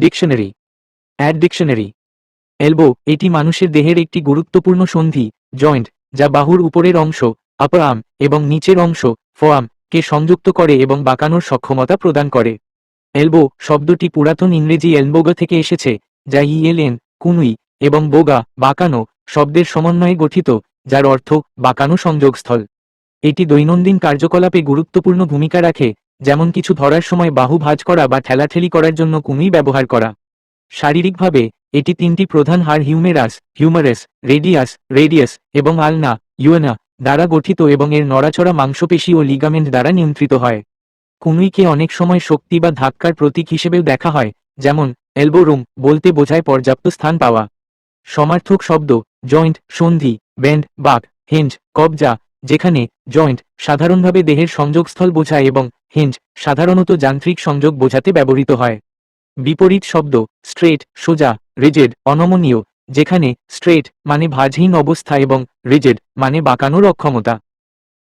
Dictionary. Add dictionary elbow এটি মানুষের দেহের একটি গুরুত্বপূর্ণ সন্ধি জয়েন্ট যা বাহুর উপরের অংশ আপার আর্ম এবং নিচের অংশ ফোয়াম কে সংযুক্ত করে এবং বাঁকানোর সক্ষমতা প্রদান করে। এলবো শব্দটি পুরাতন ইংরেজি এলবোগা থেকে এসেছে, যা ইএলএন কুনুই, এবং বোগা, বাঁকানো, শব্দের সমন্বয়ে গঠিত, যার অর্থ বাঁকানো সংযোগস্থল। এটি দৈনন্দিন কার্যকলাপে গুরুত্বপূর্ণ ভূমিকা রাখে যেমন কিছু ধরার সময় বাহু ভাজ করা বা ঠেলাঠেলি করার জন্য কুমি ব্যবহার করা। শারীরিকভাবে, এটি তিনটি প্রধান হাড় হিউমেরাস, হিউমারাস, রেডিয়াস রেডিয়াস এবং আলনা ইউএনা দ্বারা গঠিত এবং এর নড়াচড়া মাংসপেশি ও লিগামেন্ট দ্বারা নিয়ন্ত্রিত হয়। কুনুইকে অনেক সময় শক্তি বা ধাক্কার প্রতীক হিসেবেও দেখা হয়, যেমন এলবো রুম, বলতে বোঝায় পর্যাপ্ত স্থান পাওয়া। সমার্থক শব্দ, জয়েন্ট, সন্ধি, ব্যান্ড, বাক, হেঞ্জ, কবজা, যেখানে জয়েন্ট সাধারণভাবে দেহের সংযোগস্থল বোঝায় এবং হেঞ্জ সাধারণত যান্ত্রিক সংযোগ বোঝাতে ব্যবহৃত হয়। বিপরীত শব্দ, স্ট্রেট, সোজা, রিজেড, অনমনীয়, যেখানে স্ট্রেট মানে ভাজহীন অবস্থা এবং রিজেড মানে বাঁকানোর অক্ষমতা।